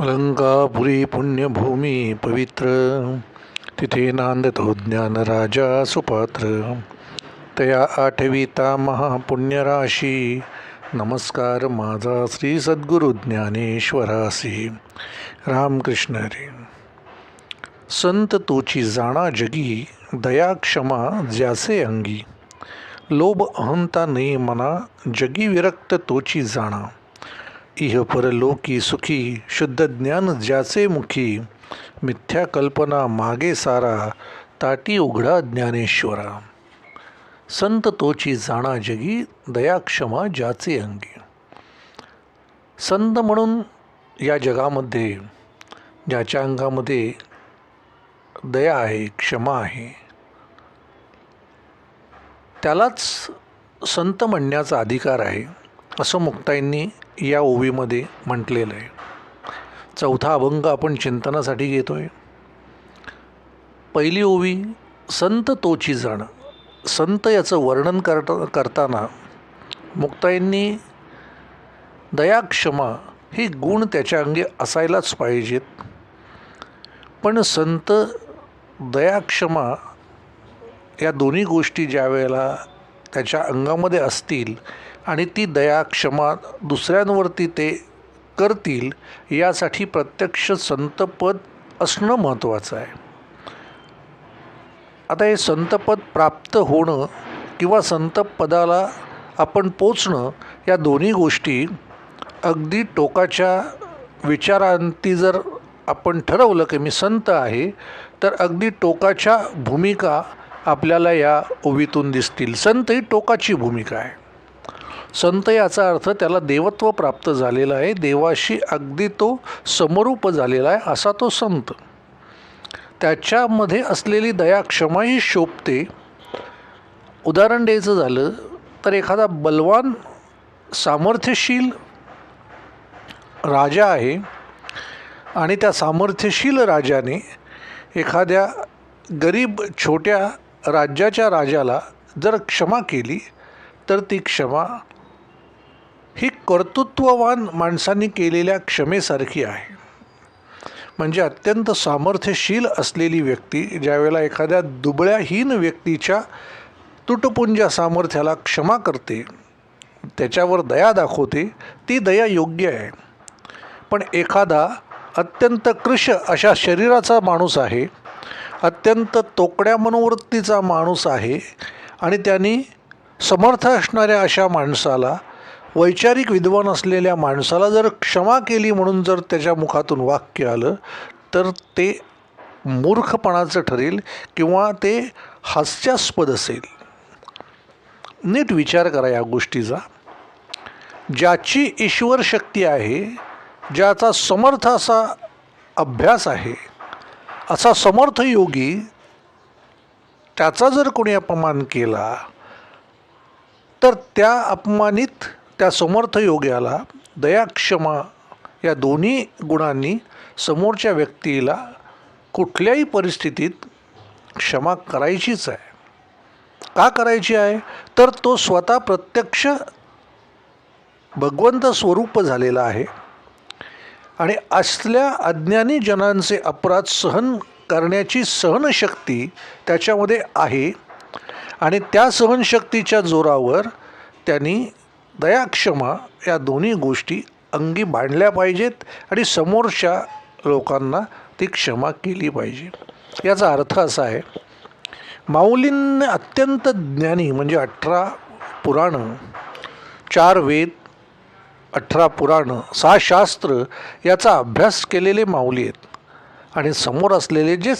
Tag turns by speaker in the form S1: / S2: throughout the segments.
S1: अलंकापुरी पुण्यभूमी पवित्र तिथे नांदतो ज्ञानराजा सुपात्र। तया आठविता महापुण्यराशी। नमस्कार, माझा श्री सद्गुरु ज्ञानेश्वरासी। रामकृष्ण हरी। संत तोची जाणा जगी, दया क्षमा ज्यासे अंगी। लोभ अहंता नाही मना, जगी विरक्त तोची जाणा। इह परलोकी सुखी शुद्ध ज्ञान ज्याचे मुखी मिथ्या कल्पना मागे सारा ताटी उघडा ज्ञानेश्वरा। संत तोची जाणा जगी दया क्षमा ज्याचे अंगी। संत म्हणून या जगामध्ये ज्याच्या अंगामध्ये दया आहे क्षमा आहे त्यालाच संत म्हणण्याचा अधिकार आहे असं मुक्ताईंनी या ओवीमध्ये म्हटलेलं आहे. चौथा अभंग आपण चिंतनासाठी घेतो आहे पहिली ओवी संत तोची जाण. संत याचं वर्णन करता करताना मुक्ताईंनी दया क्षमा गुण त्याच्या अंगी असायलाच पाहिजेत. पण संत दया क्षमा या दोन्ही गोष्टी ज्या वेळेला त्याच्या अंगामध्ये असतील आणि ती दया क्षमा दुसऱ्यांवरती ते करतील यासाठी प्रत्यक्ष संतपद असणं महत्त्वाचं आहे. आता हे संतपद प्राप्त होणं किंवा संतपदाला आपण पोचणं या दोन्ही गोष्टी अगदी टोकाच्या विचारांती जर आपण ठरवलं की मी संत आहे तर अगदी टोकाच्या भूमिका आपल्याला या ओवीतून दिसतील. संत ही टोकाची भूमिका आहे. संत याचा अर्थ त्याला देवत्व प्राप्त झालेला आहे. देवाशी अगदी तो समरूप झालेला आहे असा तो संत. त्याच्यामध्ये असलेली दया क्षमाही शोभते. उदाहरण द्यायचं झालं तर एखादा बलवान सामर्थ्यशील राजा आहे आणि त्या सामर्थ्यशील राजाने एखाद्या गरीब छोट्या राज्याच्या राजाला जर क्षमा केली तर ती क्षमा ही कर्तृत्ववान माणसांनी केलेल्या क्षमेसारखी आहे. म्हणजे अत्यंत सामर्थ्यशील असलेली व्यक्ती ज्यावेळेला एखाद्या दुबळ्याहीन व्यक्तीच्या तुटपुंज्या सामर्थ्याला क्षमा करते त्याच्यावर दया दाखवते ती दया योग्य आहे. पण एखादा अत्यंत कृश अशा शरीराचा माणूस आहे अत्यंत तोकड्या मनोवृत्तीचा माणूस आहे आणि त्यांनी समर्थ असणाऱ्या अशा माणसाला वैचारिक विद्वान असलेल्या माणसाला जर क्षमा केली म्हणून जर त्याच्या मुखातून वाक्य आलं तर ते मूर्खपणाचं ठरेल किंवा ते हास्यास्पद असेल. नीट विचार करा या गोष्टीचा. ज्याची ईश्वर शक्ती आहे ज्याचा समर्थ असा अभ्यास आहे असा समर्थ योगी त्याचा जर कोणी अपमान केला तर त्या अपमानित त्या समर्थ योग्याला दयाक्षमा या दोन्ही गुणांनी समोरच्या व्यक्तीला कुठल्याही परिस्थितीत क्षमा करायचीच आहे. का करायची आहे? तर तो स्वतः प्रत्यक्ष भगवंत स्वरूप झालेला आहे आणि असल्या अज्ञानी जनांचे अपराध सहन करण्याची सहनशक्ती त्याच्यामध्ये आहे आणि त्या सहनशक्तीच्या जोरावर त्यांनी दयाक्षमा या दोन्ही गोष्टी अंगी बांधल्या पाहिजेत आणि समोरच्या लोकांना ती क्षमा केली पाहिजे. याचा अर्थ असा आहे माऊलींने अत्यंत ज्ञानी म्हणजे अठरा पुराणं चार वेद अठरा पुराणं सहा शास्त्र याचा अभ्यास केलेले माऊली आहेत. आणि समोर असलेले जे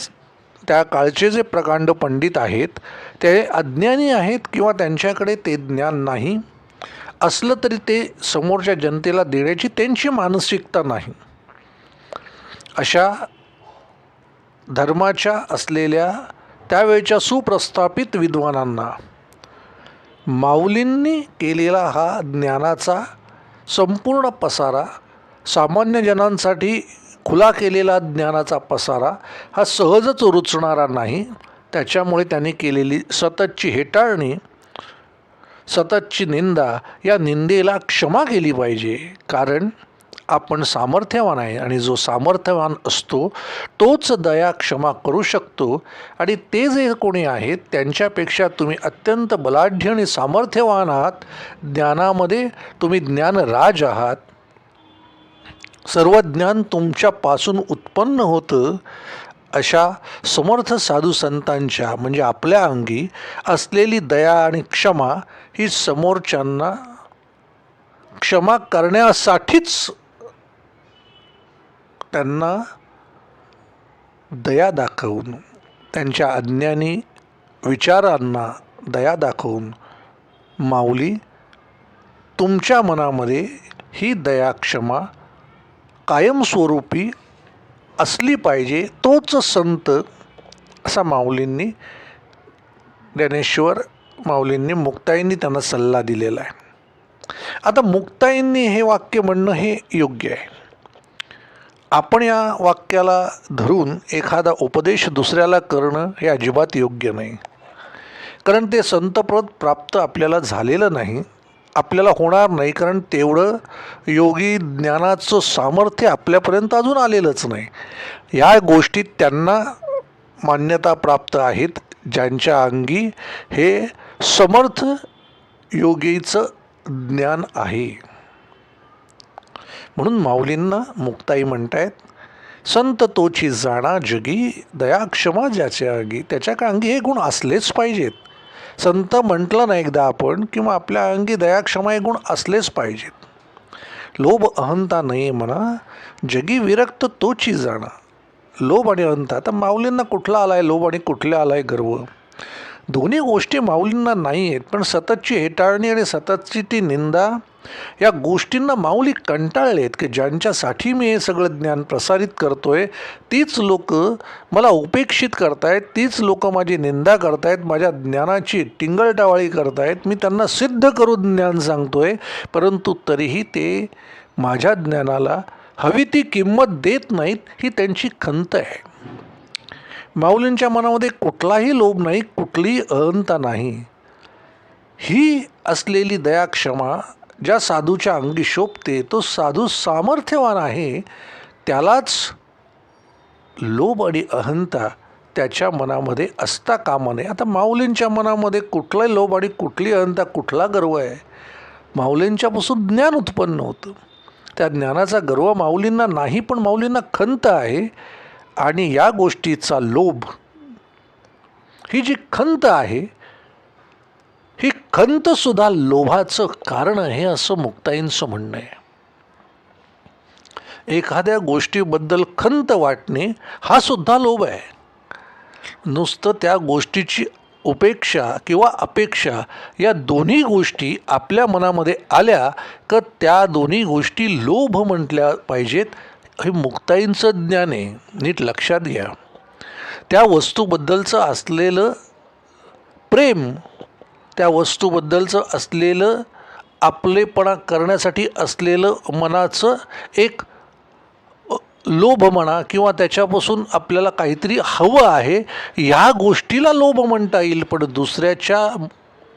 S1: त्या काळचे जे प्रकांड पंडित आहेत ते अज्ञानी आहेत किंवा त्यांच्याकडे ते ज्ञान नाही. असलं तरी ते समोरच्या जनतेला देण्याची त्यांची मानसिकता नाही. अशा धर्माच्या असलेल्या त्यावेळच्या सुप्रस्थापित विद्वानांना माऊलींनी केलेला हा ज्ञानाचा संपूर्ण पसारा सामान्य जनांसाठी खुला केलेला ज्ञानाचा पसारा हा सहजच रुचणारा नाही. त्याच्यामुळे त्यांनी केलेली सततची हेटाळणी सततची निंदा या निंदेला क्षमा केली पाहिजे. कारण आपण सामर्थ्यवान आहे आणि जो सामर्थ्यवान असतो तोच दया क्षमा करू शकतो आणि ते जे कोणी आहेत त्यांच्यापेक्षा तुम्ही अत्यंत बलाढ्य आणि सामर्थ्यवान आहात. ज्ञानामध्ये तुम्ही ज्ञानराज आहात. सर्व ज्ञान तुमच्यापासून उत्पन्न होतं. अशा समर्थ साधू संतांच्या म्हणजे आपल्या अंगी असलेली दया आणि क्षमा ही समोरच्यांना क्षमा करण्यासाठीच त्यांना दया दाखवून त्यांच्या अज्ञानी विचारांना दया दाखवून माऊली तुमच्या मनामध्ये ही दया क्षमा कायमस्वरूपी असली पाहिजे तोच संत असा माऊलींनी ज्ञानेश्वर माऊलींनी मुक्ताईंनी त्यांना सल्ला दिलेला आहे. आता मुक्ताईंनी हे वाक्य म्हणणं हे योग्य आहे. आपण या वाक्याला धरून एखादा उपदेश दुसऱ्याला करणं हे अजिबात योग्य नाही. कारण ते संतप्रद प्राप्त आपल्याला झालेलं नाही. आपल्याला होणार नाही कारण तेवढं योगी ज्ञानाचं सामर्थ्य आपल्यापर्यंत अजून आलेलंच नाही. या गोष्टी त्यांना मान्यता प्राप्त आहेत ज्यांच्या अंगी हे समर्थ योगीचं ज्ञान आहे. म्हणून माऊलींना मुक्ताई म्हणतायत संत तोची जाणा जगी दया क्षमा ज्याच्या अंगी त्याच्या अंगी हे गुण असलेच पाहिजेत. संत म्हटलं ना एकदा आपण किंवा आपल्या अंगी दयाक्षमा हे गुण असलेच पाहिजेत. लोभ अहंता नाही म्हणा जगी विरक्त तोची जाणा. लोभ आणि अहंता तर माऊलींना कुठला आला आहे लोभ आणि कुठला आहे गर्व? दोन्ही गोष्टी माऊलींना नाही आहेत पण सततची हेटाळणी आणि सततची ती निंदा या गोष्टींना माऊली कंटाळले आहेत की ज्यांच्यासाठी मी हे सगळं ज्ञान प्रसारित करतोय तीच लोक मला उपेक्षित करतायत तीच लोक माझी निंदा करतायत माझ्या ज्ञानाची टिंगलटावाळी करतायत. मी त्यांना सिद्ध करून ज्ञान सांगतोय परंतु तरीही ते माझ्या ज्ञानाला हवी ती किंमत देत नाहीत ही त्यांची खंत आहे. माऊलींच्या मनामध्ये कुठलाही लोभ नाही कुठलीही अहंता नाही. ही असलेली दया क्षमा ज्या साधूच्या अंगी शोभते तो साधू सामर्थ्यवान आहे त्यालाच लोभ आणि अहंता त्याच्या मनामध्ये असता कामा नये आता माऊलींच्या मनामध्ये कुठलाही लोभ आणि कुठली अहंता कुठला गर्व आहे? माऊलींच्यापासून ज्ञान उत्पन्न होतं. त्या ज्ञानाचा गर्व माऊलींना नाही पण माऊलींना खंत आहे आणि या गोष्टीचा लोभ. ही जी खंत आहे ही खंतसुद्धा लोभाचं कारण आहे असं मुक्ताईंचं म्हणणं आहे. एखाद्या गोष्टीबद्दल खंत वाटणे हा सुद्धा लोभ आहे. नुसतं त्या गोष्टीची उपेक्षा किंवा अपेक्षा या दोन्ही गोष्टी आपल्या मनामध्ये आल्या का त्या दोन्ही गोष्टी लोभ म्हटल्या पाहिजेत हे मुक्ताईंचं ज्ञान आहे. नीट लक्षात घ्या. त्या वस्तूबद्दलचं असलेलं प्रेम त्या वस्तूबद्दलचं असलेलं आपलेपणा करण्यासाठी असलेलं मनाचं एक लोभ म्हणा किंवा त्याच्यापासून आपल्याला काहीतरी हवं आहे ह्या गोष्टीला लोभ म्हणता येईल. पण दुसऱ्याच्या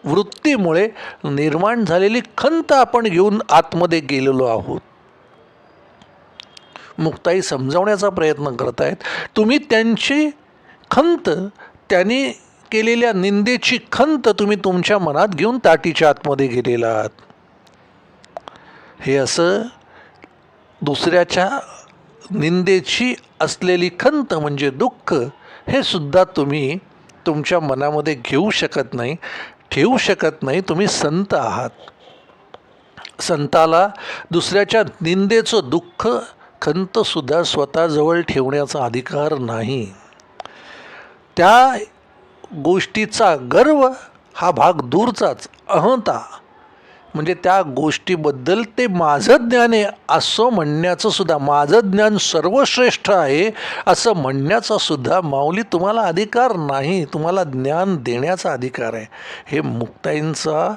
S1: वृत्तीमुळे निर्माण झालेली खंत आपण घेऊन आतमध्ये गेलेलो आहोत. मुक्ताई समजावण्याचा प्रयत्न करत आहेत तुम्ही त्यांची खंत त्यांनी केलेल्या निंदेची खंत तुम्ही तुमच्या मनात घेऊन ताटीच्या आतमध्ये गेलेला आहात. हे असं दुसऱ्याच्या निंदेची असलेली खंत म्हणजे दुःख हे सुद्धा तुम्ही तुमच्या मनामध्ये घेऊ शकत नाही ठेवू शकत नाही तुम्ही संत आहात. संताला दुसऱ्याच्या निंदेचं दुःख खंतसुद्धा स्वतःजवळ ठेवण्याचा अधिकार नाही. त्या गोष्टीचा गर्व हा भाग दूरचाच अहंता. म्हणजे त्या गोष्टीबद्दल ते माझं ज्ञान आहे असं म्हणण्याचं सुद्धा माझं ज्ञान सर्वश्रेष्ठ आहे असं म्हणण्याचा सुद्धा माऊली तुम्हाला अधिकार नाही तुम्हाला ज्ञान देण्याचा अधिकार आहे. हे मुक्ताईंचा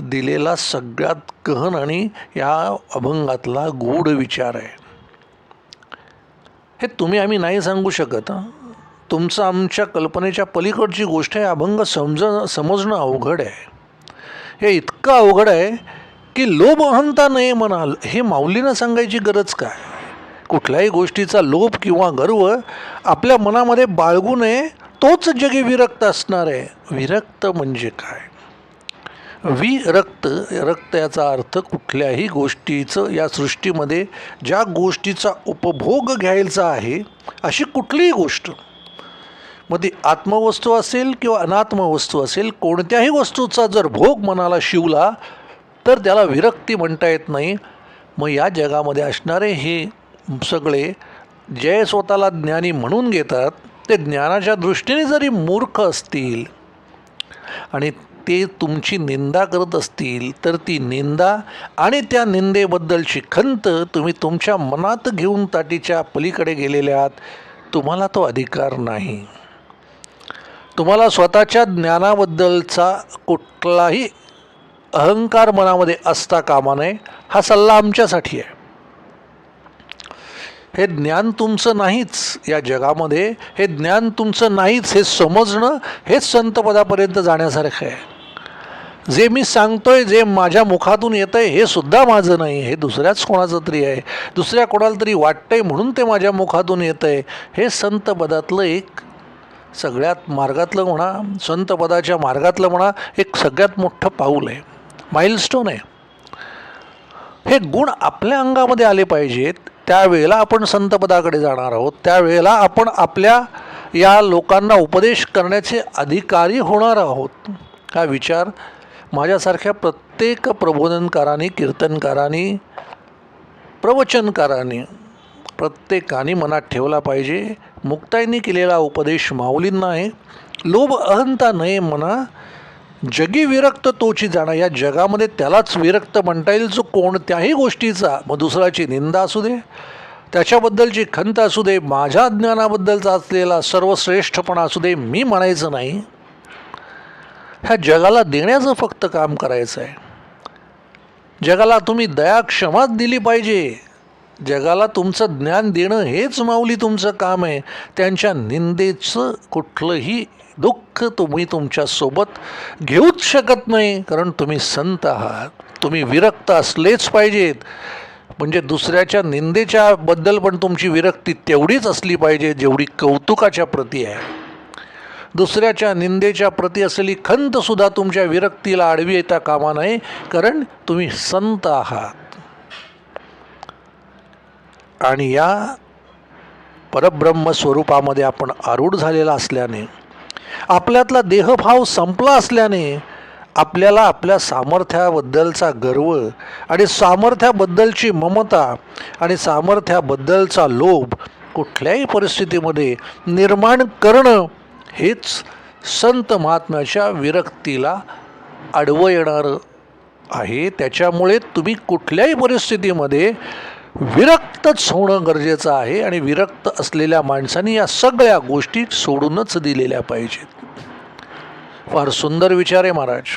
S1: दिलेला सगळ्यात गहन आणि या अभंगातला गूढ विचार आहे. हे तुम्ही आम्ही नाही सांगू शकत तुमचं आमच्या कल्पनेच्या पलीकडची गोष्ट आहे अभंग समज समजणं अवघड आहे. हे इतकं अवघड आहे की लोभ अहंता नये म्हणाल हे माऊलीनं सांगायची गरज काय? कुठल्याही गोष्टीचा लोभ किंवा गर्व आपल्या मनामध्ये बाळगू नये तोच जगी विरक्त असणार आहे. विरक्त म्हणजे काय? विरक्त रक्त याचा अर्थ कुठल्याही गोष्टीचं या सृष्टीमध्ये ज्या गोष्टीचा उपभोग घ्यायचा आहे अशी कुठलीही गोष्ट मग ती आत्मवस्तू असेल किंवा अनात्मवस्तू असेल कोणत्याही वस्तूचा जर भोग मनाला शिवला तर त्याला विरक्ती म्हणता येत नाही. मग या जगामध्ये असणारे हे सगळे जे स्वतःला ज्ञानी म्हणून घेतात ते ज्ञानाच्या दृष्टीने जरी मूर्ख असतील आणि ते तुमची निंदा करत असतील तर ती निंदा आणि त्या निंदेबद्दलची खंत तुम्ही तुमच्या मनात घेऊन ताटीच्या पलीकडे गेलेल्या आहात तुम्हाला तो अधिकार नाही. तुम्हाला स्वतःच्या ज्ञानाबद्दलचा कुठलाही अहंकार मनामध्ये असता कामा नये हा सल्ला आमच्यासाठी आहे. हे ज्ञान तुमचं नाहीच या जगामध्ये हे ज्ञान तुमचं नाहीच हे समजणं हेच संतपदापर्यंत जाण्यासारखं आहे. जे मी सांगतोय जे माझ्या मुखातून येतं आहे हे सुद्धा माझं नाही हे दुसऱ्याच कोणाचं तरी आहे. दुसऱ्या कोणाला तरी वाटतंय म्हणून ते माझ्या मुखातून येतं आहे हे संतपदातलं एक सगळ्यात मार्गातलं म्हणा संतपदाच्या मार्गातलं म्हणा एक सगळ्यात मोठं पाऊल आहे. माइलस्टोन आहे. हे गुण आपल्या अंगामध्ये आले पाहिजेत. त्यावेळेला आपण संतपदाकडे जाणार आहोत. त्यावेळेला आपण आपल्या या लोकांना उपदेश करण्याचे अधिकारी होणार आहोत. हा विचार माझ्यासारख्या प्रत्येक प्रबोधनकारांनी कीर्तनकारांनी प्रवचनकारांनी प्रत्येकाने मनात ठेवला पाहिजे. मुक्ताईंनी केलेला उपदेश माऊलींना आहे. लोभ अहंता नये म्हणा जगी विरक्त तोची जाणं. या जगामध्ये त्यालाच विरक्त म्हणता येईल जो कोणत्याही गोष्टीचा मग दुसऱ्याची निंदा असू दे. त्याच्याबद्दलची खंत असू दे माझ्या ज्ञानाबद्दलचा असलेला सर्वश्रेष्ठपणा असू दे मी म्हणायचं नाही. ह्या जगाला देण्याचं फक्त काम करायचं आहे. जगाला तुम्ही दया क्षमाच दिली पाहिजे. जगाला तुमचं ज्ञान देणं हेच माऊली तुमचं काम आहे. त्यांच्या निंदेचं कुठलंही दुःख तुम्ही तुमच्यासोबत घेऊच शकत नाही. कारण तुम्ही संत आहात. तुम्ही विरक्त असलेच पाहिजेत. म्हणजे दुसऱ्याच्या निंदेच्या बद्दल पण तुमची विरक्ती तेवढीच असली पाहिजे जेवढी कौतुकाच्या प्रती आहे. दुसऱ्याच्या निंदेच्या प्रती असलेली खंतसुद्धा तुमच्या विरक्तीला आडवी येता कामा नये. कारण तुम्ही संत आहात. आणि या परब्रह्म स्वरूपामध्ये आपण आरूढ झालेला असल्याने आपल्यातला देहभाव संपला असल्याने आपल्याला आपल्या सामर्थ्याबद्दलचा गर्व आणि सामर्थ्याबद्दलची ममता आणि सामर्थ्याबद्दलचा लोभ कुठल्याही परिस्थितीमध्ये निर्माण करणं हेच संत महात्म्याच्या विरक्तीला आडवं येणारं आहे. त्याच्यामुळे तुम्ही कुठल्याही परिस्थितीमध्ये विरक्तच होणं गरजेचं आहे आणि विरक्त असलेल्या माणसांनी या सगळ्या गोष्टी सोडूनच दिलेल्या पाहिजेत. फार सुंदर विचार आहे महाराज.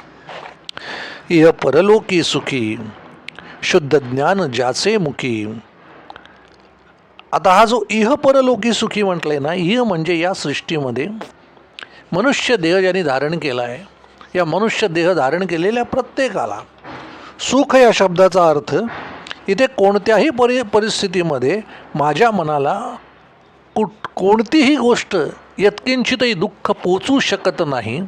S1: इह परलोकी सुखी शुद्ध ज्ञान ज्याचे मुखी. आता हा जो इह परलोकी सुखी म्हटलंय ना इह म्हणजे या सृष्टीमध्ये मनुष्य देह ज्यांनी धारण केला आहे या मनुष्य देह धारण केलेल्या प्रत्येकाला सुख या शब्दाचा अर्थ इथे कोणत्याही परि परिस्थितीमध्ये माझ्या मनाला कुठ कोणतीही गोष्ट यत्किंचितही दुःख पोचू शकत नाही.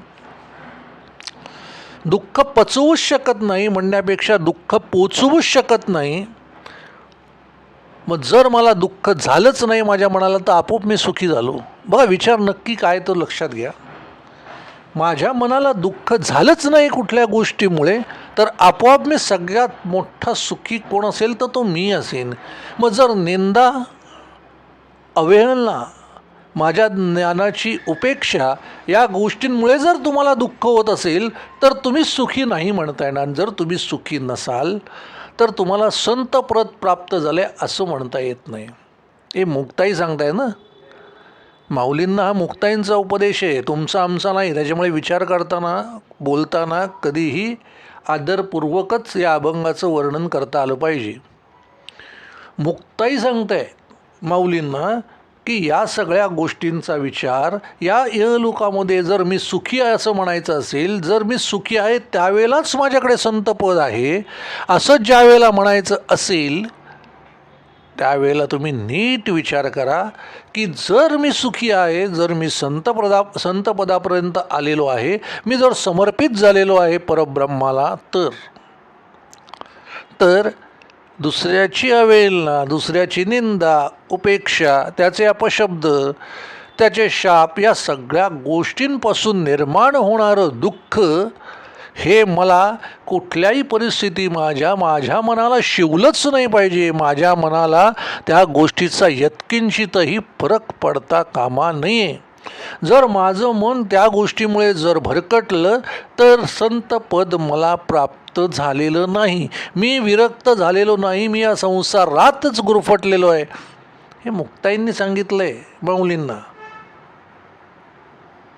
S1: दुःख पचवूच शकत नाही म्हणण्यापेक्षा दुःख पोचवूच शकत नाही. मग जर मला दुःख झालंच नाही माझ्या मनाला तर आपोआप मी सुखी झालो. बघा विचार नक्की काय तो लक्षात घ्या. माझ्या मनाला दुःख झालंच नाही कुठल्या गोष्टीमुळे तर आपोआप मी सगळ्यात मोठा सुखी कोण असेल तर तो मी असेन. मग जर निंदा अवहेलना माझ्या ज्ञानाची उपेक्षा या गोष्टींमुळे जर तुम्हाला दुःख होत असेल तर तुम्ही सुखी नाही म्हणता येणार जर तुम्ही सुखी नसाल तर तुम्हाला संत प्रत प्राप्त झाले असं म्हणता येत नाही. हे मुक्ताई सांगताय ना? माऊलींना हा मुक्ताईंचा उपदेश आहे. तुमचा आमचा नाही. त्याच्यामुळे विचार करताना बोलताना कधीही आदरपूर्वकच या अभंगाचं वर्णन करता आलं पाहिजे. मुक्ताई सांगताय माऊलींना की या सगळ्या गोष्टींचा विचार या इहलोकामध्ये जर मी सुखी आहे असं म्हणायचं असेल जर मी सुखी आहे त्यावेळेलाच माझ्याकडे संतपद आहे असं ज्यावेळेला म्हणायचं असेल त्यावेळेला तुम्ही नीट विचार करा की जर मी सुखी आहे जर मी संतपदा संतपदापर्यंत आलेलो आहे मी जर समर्पित झालेलो आहे परब्रह्माला तर? तर दुसऱ्याची अवेलना दुसऱ्याची निंदा उपेक्षा त्याचे अपशब्द त्याचे शाप या सगळ्या गोष्टींपासून निर्माण होणारं दुःख हे मला कुठल्याही परिस्थिती माझ्या माझ्या मनाला शिवलंच नाही पाहिजे. माझ्या मनाला त्या गोष्टीचा यत्किंचितही फरक पडता कामा नये. जर माझं मन त्या गोष्टीमुळे जर भरकटलं तर संत पद मला प्राप्त झालेलं नाही. मी विरक्त झालेलो नाही. मी या संसारातच गुरफटलेलो आहे. हे मुक्ताईंनी सांगितलं आहे माऊलींना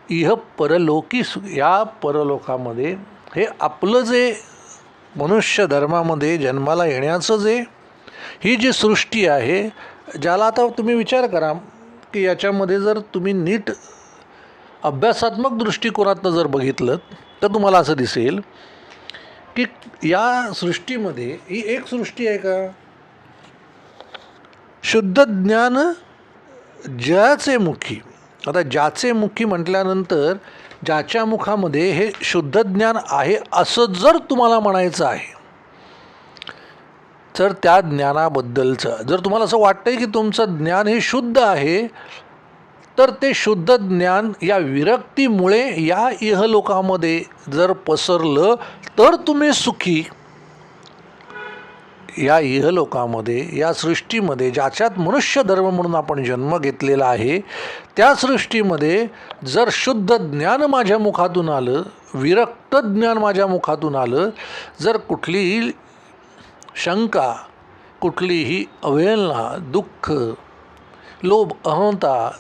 S1: इह परलोकी सु या परलोकामध्ये हे आपलं जे मनुष्य धर्मामध्ये जन्माला येण्याचं जे ही जी सृष्टी आहे ज्याला आता तुम्ही विचार करा की याच्यामध्ये जर तुम्ही नीट अभ्यासात्मक दृष्टिकोनातनं जर बघितलं तर तुम्हाला असं दिसेल की या सृष्टीमध्ये ही एक सृष्टी आहे का? शुद्ध ज्ञान ज्याचे मुखी आता ज्याचे मुखी म्हटल्यानंतर ज्याच्या मुखामध्ये हे शुद्ध ज्ञान आहे असं जर तुम्हाला म्हणायचं आहे तर त्या ज्ञानाबद्दलचं जर तुम्हाला असं वाटतं की तुमचं ज्ञान हे शुद्ध आहे तर ते शुद्ध ज्ञान या विरक्तीमुळे या इहलोकामध्ये जर पसरलं तर तुम्ही सुखी या इहलोकामध्ये या सृष्टीमध्ये ज्याच्यात मनुष्य धर्म म्हणून आपण जन्म घेतलेला आहे त्या सृष्टीमध्ये जर शुद्ध ज्ञान माझ्या मुखातून आलं विरक्त ज्ञान माझ्या मुखातून आलं जर कुठलीही शंका कुठलीही अवहेलना दुःख लोभ अहंता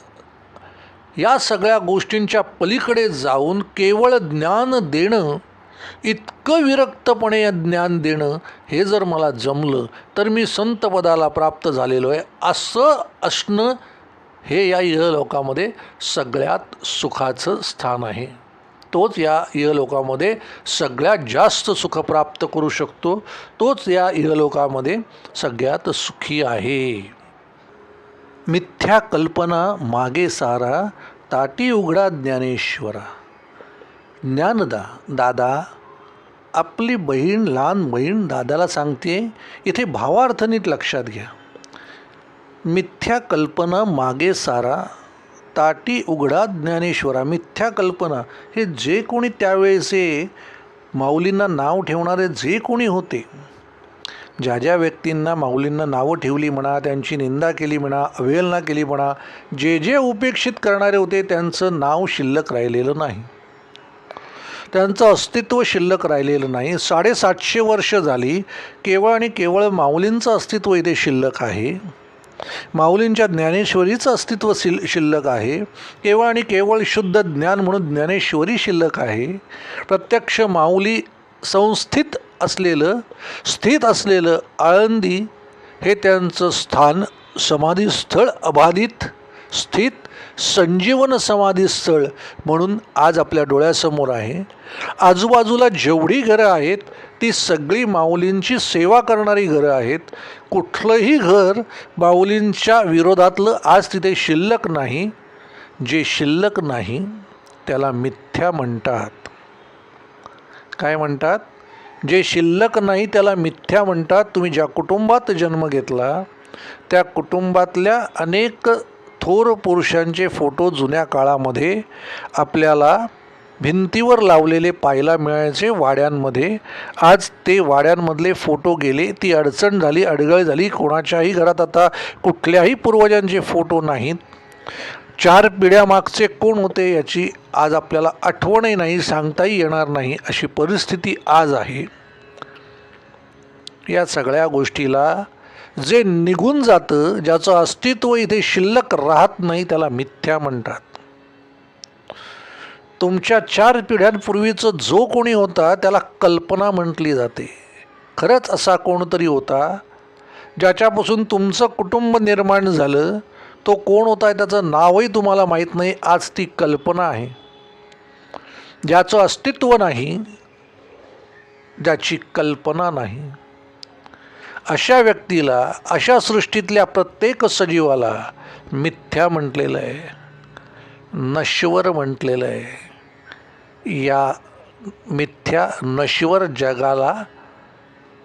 S1: या सगळ्या गोष्टींच्या पलीकडे जाऊन केवळ ज्ञान देणं इतकं विरक्तपणे ज्ञान देणं हे जर मला जमलं तर मी संतपदाला प्राप्त झालेलो आहे. असं असणं हे या इहलोकामध्ये सगळ्यात सुखाचं स्थान आहे. तोच या इहलोकामध्ये सगळ्यात जास्त सुख प्राप्त करू शकतो. तोच या इहलोकामध्ये सगळ्यात सुखी आहे. मिथ्या कल्पना मागे सारा ताटी उघडा ज्ञानेश्वरा. ज्ञानदा दादा आपली बहीण लहान बहीण दादाला सांगते इथे भावार्थ नीट लक्षात घ्या. मिथ्या कल्पना मागे सारा ताटी उघडा ज्ञानेश्वरा मिथ्या कल्पना. हे जे कोणी त्यावेळेचे माऊलींना नाव ठेवणारे जे कोणी होते ज्या ज्या व्यक्तींना माऊलींना नावं ठेवली म्हणा त्यांची निंदा केली म्हणा अवहेलना केली म्हणा जे जे उपेक्षित करणारे होते त्यांचं नाव शिल्लक राहिलेलं नाही. त्यांचं अस्तित्व शिल्लक राहिलेलं नाही. साडेसातशे वर्ष झाली केवळ आणि केवळ माऊलींचं अस्तित्व इथे शिल्लक आहे. माऊलींच्या ज्ञानेश्वरीचं अस्तित्व शिल शिल्लक आहे. केवळ आणि केवळ शुद्ध ज्ञान म्हणून ज्ञानेश्वरी शिल्लक आहे. प्रत्यक्ष माऊली संस्थित असलेलं स्थित असलेलं आळंदी हे त्यांचं स्थान समाधीस्थळ अबाधित स्थित संजीवन समाधी स्थळ म्हणून आज आपल्या डोळ्यासमोर आहे. आजूबाजूला जेवढी घरं आहेत ती सगळी माऊलींची सेवा करणारी घरं आहेत. कुठलंही घर माऊलींच्या विरोधातलं आज तिथे शिल्लक नाही. जे शिल्लक नाही त्याला मिथ्या म्हणतात. काय म्हणतात? जे शिल्लक नाही त्याला मिथ्या म्हणतात. तुम्ही ज्या कुटुंबात जन्म घेतला त्या कुटुंबातल्या अनेक थोर पुरुषांचे फोटो जुन्या काळामध्ये आपल्याला भिंतीवर लावलेले पाहायला मिळायचे वाड्यांमध्ये. आज ते वाड्यांमधले फोटो गेले ती अडचण झाली अडगळ झाली. कोणाच्याही घरात आता कुठल्याही पूर्वजांचे फोटो नाहीत. चार पिढ्यामागचे कोण होते याची आज आपल्याला आठवणही नाही सांगताही येणार नाही अशी परिस्थिती आज आहे. या सगळ्या गोष्टीला जे निघून जातं ज्याचं अस्तित्व इथे शिल्लक राहत नाही त्याला मिथ्या म्हणतात. तुमच्या चार पिढ्यांपूर्वीचं जो कोणी होता त्याला कल्पना म्हटली जाते. खरंच असा कोणतरी होता ज्याच्यापासून तुमचं कुटुंब निर्माण झालं तो कोण होता त्याचं नावही तुम्हाला माहीत नाही आज ती कल्पना आहे. ज्याचं अस्तित्व नाही ज्याची कल्पना नाही. अशा व्यक्तीला अशा सृष्टीतल्या प्रत्येक सजीवाला मिथ्या म्हटलेलं आहे नश्वर म्हटलेलं आहे. या मिथ्या नश्वर जगाला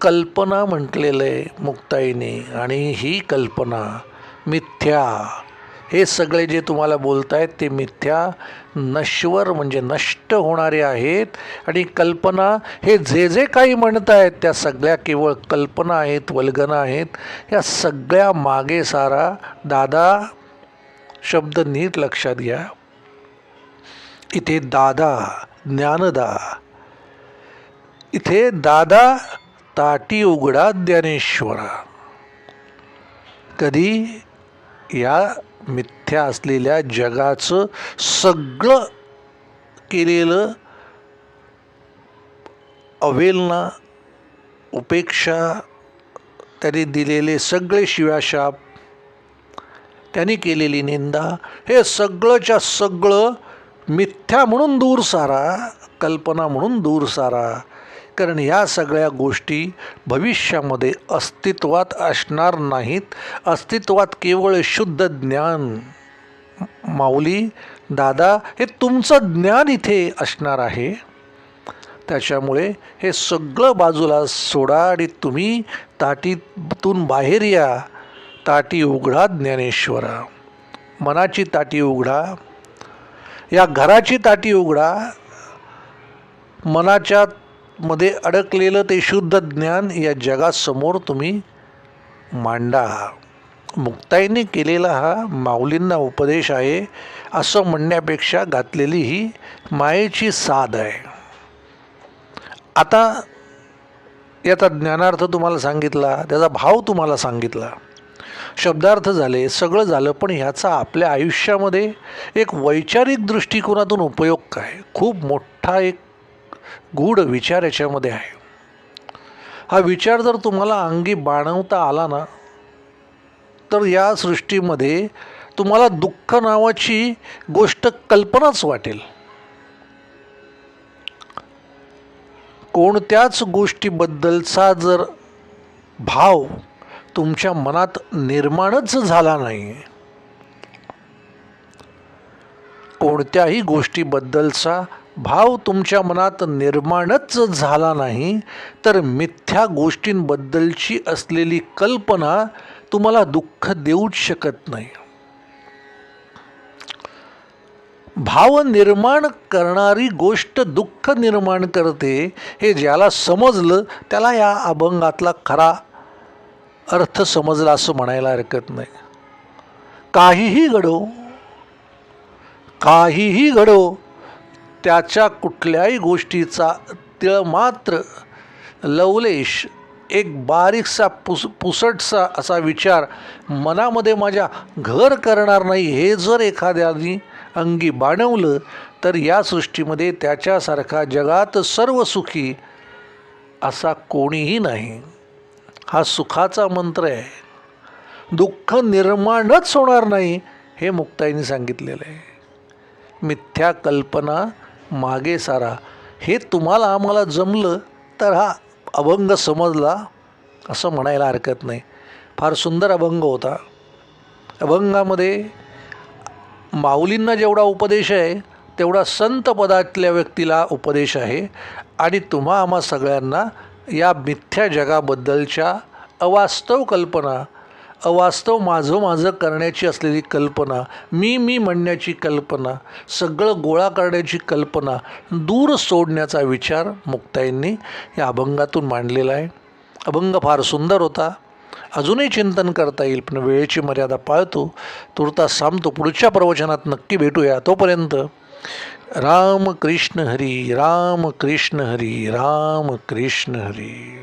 S1: कल्पना म्हटलेलं आहे मुक्ताईने आणि ही कल्पना मिथ्या. हे सगळे जे तुम्हाला बोलत आहेत ते मिथ्या. नश्वर म्हणजे नष्ट होणारे आहेत आणि कल्पना हे जे जे काही म्हणत आहेत त्या सगळ्या केवळ कल्पना आहेत वल्गना आहेत या सगळ्या मागे सारा दादा शब्द नीट लक्षात घ्या. इथे दादा ज्ञानदा. इथे दादा ताटी उघडा ज्ञानेश्वरा. कधी? या मिथ्या असलेल्या जगाचं सगळं केलेलं अवेलना उपेक्षा त्यांनी दिलेले सगळे शिव्याशाप त्यांनी केलेली निंदा हे सगळंच्या सगळं मिथ्या म्हणून दूर सारा कल्पना म्हणून दूर सारा. कारण या सगळ्या गोष्टी भविष्यामध्ये अस्तित्वात असणार नाहीत. अस्तित्वात केवळ शुद्ध ज्ञान. माऊली दादा हे तुमचं ज्ञान इथे असणार आहे. त्याच्यामुळे हे सगळं बाजूला सोडा आणि तुम्ही ताटीतून बाहेर या. ताटी उघडा ज्ञानेश्वरा. मनाची ताटी उघडा. या घराची ताटी उघडा. मनाच्या मध्ये अडकलेलं ते शुद्ध ज्ञान या जगासमोर तुम्ही मांडा. मुक्ताईने केलेला हा माऊलींना उपदेश आहे असं म्हणण्यापेक्षा घातलेली ही मायेची साध आहे. आता याचा ज्ञानार्थ तुम्हाला सांगितला त्याचा भाव तुम्हाला सांगितला. शब्दार्थ झाले सगळं झालं पण ह्याचा आपल्या आयुष्यामध्ये एक वैचारिक दृष्टिकोनातून उपयोग काय? खूप मोठा एक गूढ विचार याच्यामध्ये आहे. हा विचार जर तुम्हाला अंगी बाणवता आला ना तर या सृष्टीमध्ये तुम्हाला दुःख नावाची गोष्ट कल्पनाच वाटेल. कोणत्याच गोष्टीबद्दलचा जर भाव तुमच्या मनात निर्माणच झाला नाही कोणत्याही गोष्टीबद्दलचा भाव तुमच्या मनात निर्माणच झाला नाही तर मिथ्या गोष्टींबद्दलची असलेली कल्पना तुम्हाला दुःख देऊच शकत नाही. भाव निर्माण करणारी गोष्ट दुःख निर्माण करते हे ज्याला समजलं त्याला या अभंगातला खरा अर्थ समजला असं म्हणायला हरकत नाही. काहीही घडो काहीही घडो त्याच्या कुठल्याही गोष्टीचा तिळमात्र लवलेश एक बारीकसा पुस पुसटसा असा विचार मनामध्ये माझ्या घर करणार नाही हे जर एखाद्याने अंगी बाणवलं तर या सृष्टीमध्ये त्याच्यासारखा जगात सर्व सुखी असा कोणीही नाही. हा सुखाचा मंत्र आहे. दुःख निर्माणच होणार नाही हे मुक्ताईने सांगितलेलं आहे. मिथ्या कल्पना मागे सारा. हे तुम्हाला आम्हाला जमलं तर हा अभंग समजला असं म्हणायला हरकत नाही. फार सुंदर अभंग होता. अभंगामध्ये माऊलींना जेवढा उपदेश आहे तेवढा संत पदातल्या व्यक्तीला उपदेश आहे आणि तुम्हा आम्हा सगळ्यांना या मिथ्या जगाबद्दलच्या अवास्तव कल्पना अवास्तव माझं माझं करण्याची असलेली कल्पना मी मी म्हणण्याची कल्पना सगळं गोळा करण्याची कल्पना दूर सोडण्याचा विचार मुक्ताईंनी या अभंगातून मांडलेला आहे. अभंग फार सुंदर होता. अजूनही चिंतन करता येईल पण वेळेची मर्यादा पाळतो. तुर्तास सांगतो पुढच्या प्रवचनात नक्की भेटूया. तोपर्यंत राम कृष्ण हरी राम कृष्ण हरी राम कृष्ण हरी.